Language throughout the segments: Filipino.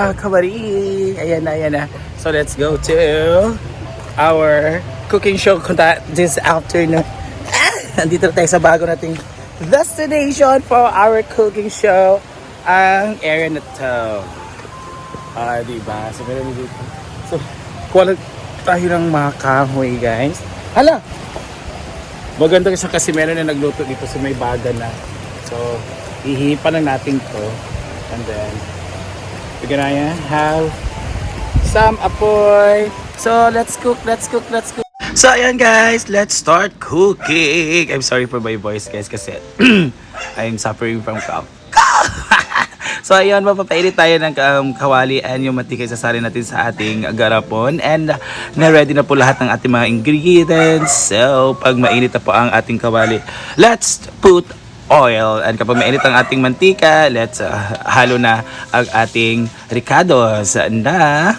mga kabari. Ayan na, ayan na. So let's go to our cooking show kunta this afternoon. Nandito na tayo sa bago nating destination for our cooking show. Ang area na to. Ah, diba? So meron dito. So, kuha tayo ng mga kahoy, guys. Hala! Maganda siya kasi meron na nagluto dito sa may baga na. So, ihipan lang natin to. And then, we're gonna have some apoy. So, let's cook, let's cook, let's cook. So, ayan guys, let's start cooking. I'm sorry for my voice guys kasi I'm suffering from cough. So ayun, mapapainit tayo ng um, kawali and yung mantika isasali natin sa ating garapon and na-ready na po lahat ng ating mga ingredients. So pag mainit na po ang ating kawali, let's put oil and kapag mainit ang ating mantika, let's uh, halo na ang ating ricados na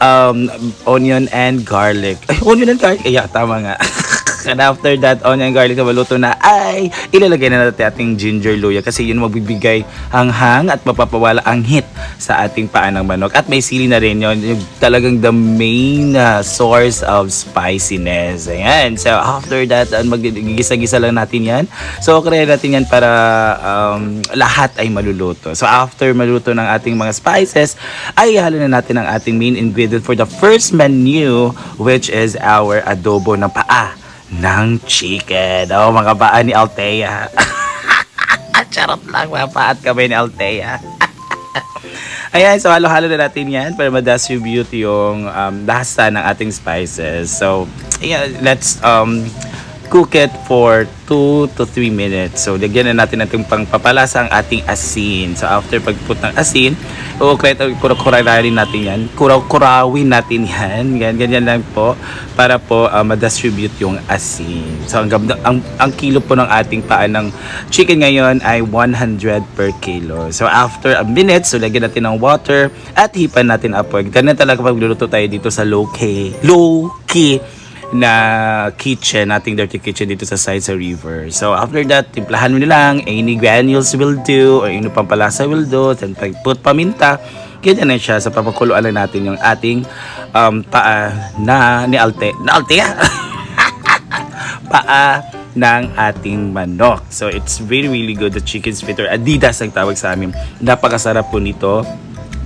um, onion and garlic. Ay, onion and garlic? Ay, yeah, tama nga. And after that, onion garlic na maluto na, ay ilalagay na natin ating ginger luya kasi yun magbibigay hanghang at mapapawala ang hit sa ating paan ng manok. At may sili na rin yun, yung talagang the main uh, source of spiciness. Ayan. So after that, uh, magigisa-gisa lang natin yan. So kaya natin yan para um, lahat ay maluluto. So after maluto ng ating mga spices, ay halo na natin ang ating main ingredient for the first menu which is our adobo ng paa ng chicken. Oh, mga paa ni Altea. Charot lang, mga paat kami ni Altea. Ayan, so halo-halo na natin yan para ma-distribute yung um, lasa ng ating spices. So, yeah, let's um, cook it for 2 to 3 minutes. So, lagyan na natin natin pang papalasa ang ating asin. So, after pagput ng asin, ukray at kurakurayin natin yan. Kurakurawin natin yan. Yan, ganyan lang po para po uh, ma-distribute yung asin. So, ang, ang, ang kilo po ng ating paan ng chicken ngayon ay 100 per kilo. So, after a minute, so lagyan natin ng water at hipan natin apoy. Ganyan talaga pagluluto tayo dito sa low key. Na kitchen, ating dirty kitchen dito sa side sa river. So after that, timplahan mo na lang, any granules will do, or ano pampalasa will do, then put paminta, ganyan na siya. Sa papakuluan lang natin yung ating um, paa na ni Alte, na Alte paa ng ating manok. So it's very really good. The chicken splitter, Adidas ang tawag sa amin. Napakasarap po nito.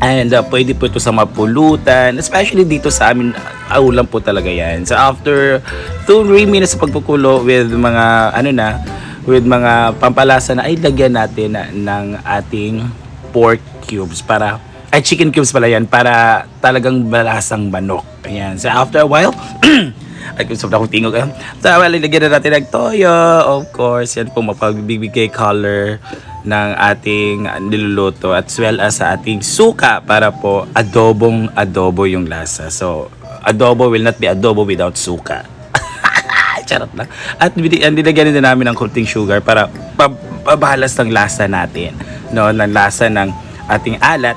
And uh, pwede po ito sa mapulutan, especially dito sa amin, ulam po talaga yan. So after 2-3 minutes sa pagpukulo with mga, ano na, with mga pampalasa na ay lagyan natin na, ng ating pork cubes para, ay chicken cubes pala yan, para talagang balasang manok. Ayan. So after a while, ay kung sobrang tingog. ah. So, well, lagyan na natin ng toyo. Of course, yan po mapagbibigay color ng ating niluluto as well as sa ating suka para po adobong adobo yung lasa. So, adobo will not be adobo without suka. Charot lang. At nilagyan din namin ng konting sugar para pa- pabalas ng lasa natin. No, ng lasa ng ating alat,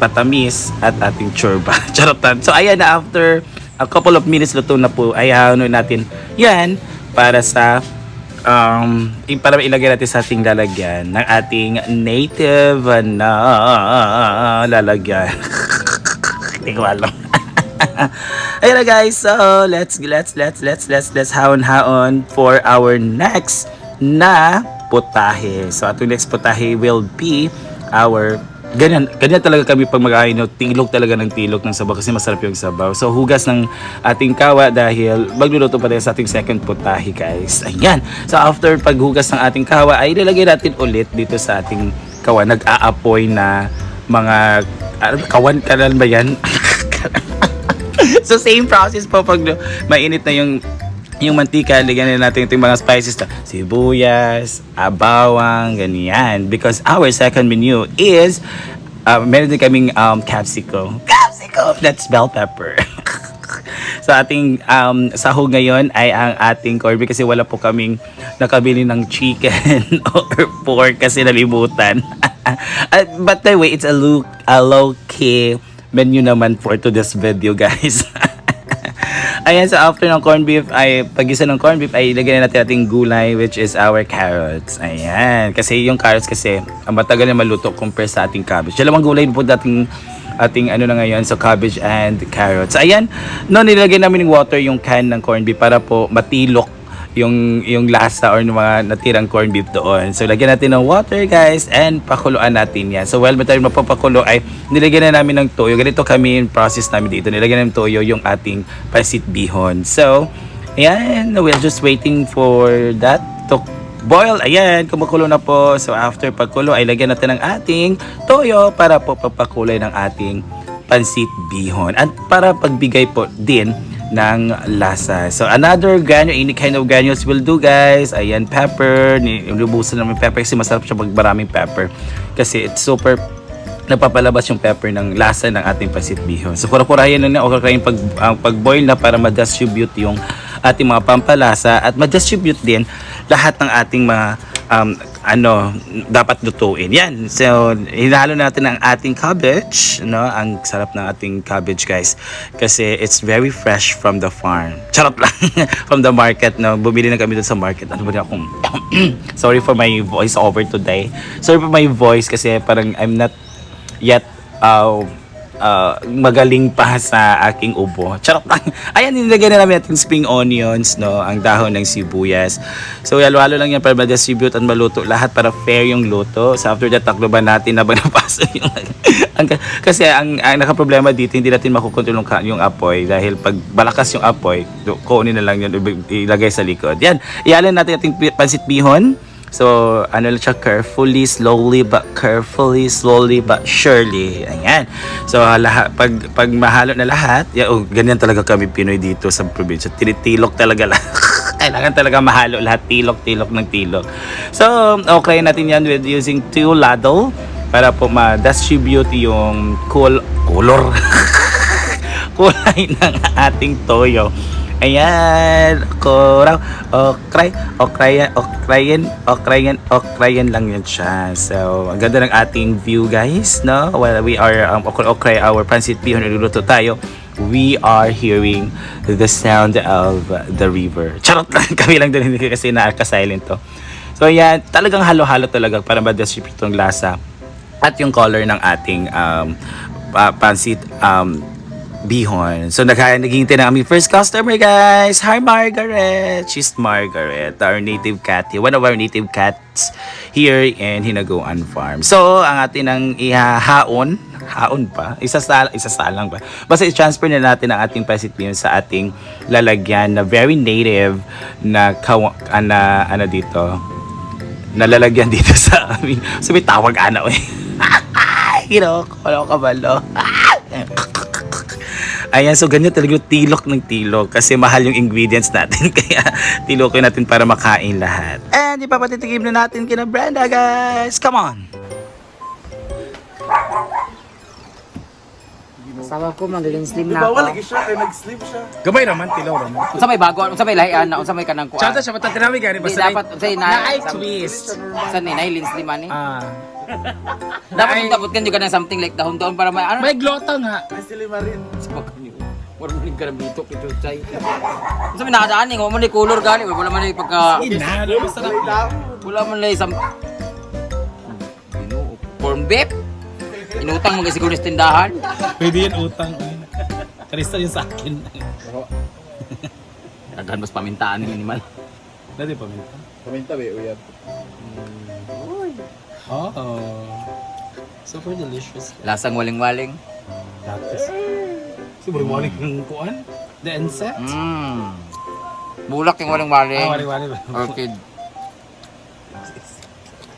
patamis at ating chorba. Charotan. So ayan na after a couple of minutes luto na po ay natin yan para sa um, para ilagay natin sa ating lalagyan ng ating native na lalagyan. Hindi ko alam. Ayun na guys, so let's let's let's let's let's let's haon-haon for our next na putahe. So ating next putahe will be our ganyan, ganyan talaga kami pag mag-aay no, tilog talaga ng tilog ng sabaw kasi masarap yung sabaw. So hugas ng ating kawa dahil magluluto pa tayo sa ating second putahe guys. Ayan. So after paghugas ng ating kawa ay ilalagay natin ulit dito sa ating kawa. Nag-aapoy na mga ano, kawan kanan ba yan? so same process po pag mainit na yung yung mantika, lagyan na natin itong mga spices na sibuyas, abawang, ganyan. Because our second menu is, uh, meron din kaming um, capsicum. Capsicum! That's bell pepper. so ating um, sahog ngayon ay ang ating beef kasi wala po kaming nakabili ng chicken or pork kasi nalimutan. Uh, but the way, it's a low, a low key menu naman for to this video guys. Ayan, so after ng corned beef, ay pag-isa ng corned beef, ay ilagay na natin ating gulay, which is our carrots. Ayan. Kasi yung carrots kasi, ang matagal na maluto compare sa ating cabbage. Dalawang gulay po dating ating ano na ngayon, so cabbage and carrots. Ayan, no, nilagay namin ng water yung can ng corned beef para po matilok yung yung lasa or yung mga natirang corned beef doon. So lagyan natin ng water guys and pakuluan natin yan. So while tayo mapapakulo ay nilagyan na namin ng toyo. Ganito kami yung process namin dito. Nilagyan ng toyo yung ating pancit bihon. So ayan, we're just waiting for that to boil. Ayan, kumukulo na po. So after pagkulo ay lagyan natin ng ating toyo para po papakulay ng ating pancit bihon. At para pagbigay po din ng lasa. So another granule, any kind of granules will do guys. Ayan, pepper. Nilubusan namin pepper kasi masarap siya pag maraming pepper. Kasi it's super napapalabas yung pepper ng lasa ng ating pancit bihon. So kura-kurayan na na o kurayin pag, ang pag-boil na para ma-distribute yung ating mga pampalasa at ma-distribute din lahat ng ating mga um, ano dapat lutuin. Yan. So hinalo natin ang ating cabbage, no? Ang sarap ng ating cabbage, guys. Kasi it's very fresh from the farm. Charot lang. from the market, no? Bumili na kami dun sa market. Ano ba na akong Sorry for my voice over today. Sorry for my voice kasi parang I'm not yet uh, uh, magaling pa sa aking ubo. Charot lang. Ayan, nilagyan na namin natin spring onions, no? Ang dahon ng sibuyas. So, halo-halo lang yan para ma-distribute at maluto lahat para fair yung luto. So, after that, takloban natin na napasa yung... ang, kasi ang, ang nakaproblema dito, hindi natin makukontrol yung, yung apoy dahil pag balakas yung apoy, kunin na lang yun, ilagay sa likod. Yan, ialin natin ating pansit bihon. So, ano lang siya, carefully, slowly, but carefully, slowly, but surely. Ayan. So, lahat, pag, pag mahalo na lahat, ya, oh, ganyan talaga kami Pinoy dito sa probinsya. Tinitilok talaga lahat. Kailangan talaga mahalo lahat. Tilok, tilok ng tilok. So, okay natin yan with using two ladle para po ma-distribute yung cool, color. kulay ng ating toyo. Ayan, koraw, okray, okrayan, okrayan, okrayan, okrayan lang yan siya. So, ang ganda ng ating view guys, no? While we are, um, okray, our pancit bihon, niluluto tayo, we are hearing the sound of the river. Charot lang, kami lang din hindi kasi naaka-silent to. So, ayan, talagang halo-halo talaga para ma-distribute yung lasa at yung color ng ating um, pa- pancit um, bihon. So, nag naghihintay na aming first customer, guys. Hi, Margaret. She's Margaret, our native cat. One of our native cats here in Hinaguan Farm. So, ang atin ang ihahaon, haon pa, isasal, isasalang ba? Basta i-transfer na natin ang ating pancit bihon sa ating lalagyan na very native na, kawa, na ano dito, nalalagyan dito sa amin. So, may tawag ana eh. you know, kabalo. Ayan, so ganyan talaga yung tilok ng tilok kasi mahal yung ingredients natin kaya tilokin natin para makain lahat. And ipapatitigim na natin kina Brenda guys. Come on! Asawa ko magaling slim na Bawal ako. lagi siya kay nag-sleep siya. Gamay naman, tilaw naman. Unsa may bago, unsa may lahian unsa may kanang kuan. Chata siya, matatinawi gani. Di dapat unsay na. na ay twist. Sa ni nailin slim ani. Ah. Dapat yung tabot kan juga ng something like dahon-dahon para may ano. May glota nga. Ay sila marin. Wala mo ning karabito kito chay. Unsa may nakadaan ni, wala man ni color gali, wala man ni pagka Ina, ano masarap May wala man sam Ginoo, corn beef. Inutang mo kasi kuno sa tindahan. Pwede yan utang. Karista yun sa akin. Daghan mas pamintaan ni minimal. Dati pa minta. Paminta ba uyab? Oh. Super delicious. Lasang waling-waling. Tapos. Sobrang walik ng kuan. The insect. Mm. Bulak yung waling-waling. Ah, wali-wali ba? Orchid.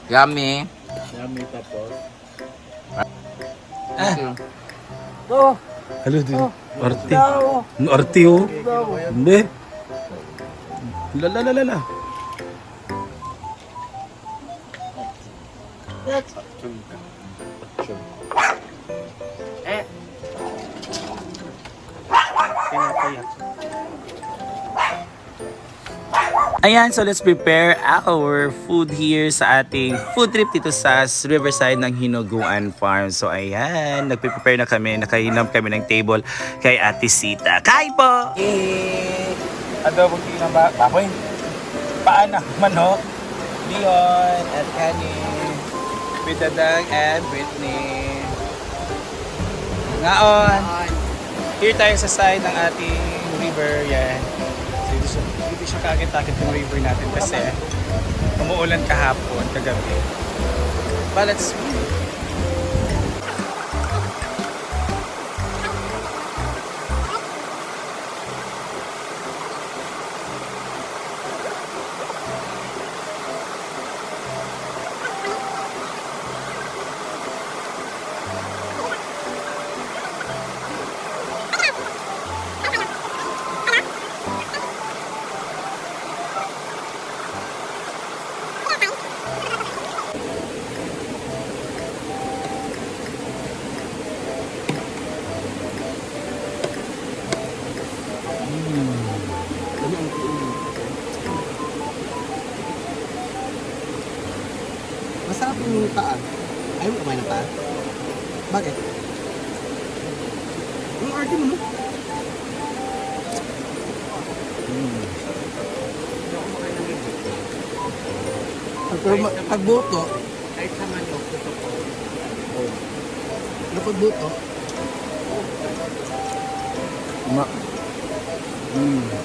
Yummy. Yummy tapos. Oh, Halo din. Arte. Arte oh. Hindi. La la la la la. Ayan, so let's prepare our food here sa ating food trip dito sa Riverside ng Hinoguan Farm. So ayan, nagpe-prepare na kami, nakahinam kami ng table kay Ate Sita. Kain po! Yay! Adobong tinang ba baboy. Paan ng manok. Leon at Kani. With Dadang and Britney. Ngaon! Here tayo sa side ng ating river. Yan. So, dito siya, dito siya kakit-takit yung river natin kasi umuulan kahapon, kagabi. But let's Ang arte mo, no? Pero buto, kahit sa manok, gusto ko. Oh. Pero pag buto, Ma. Mm.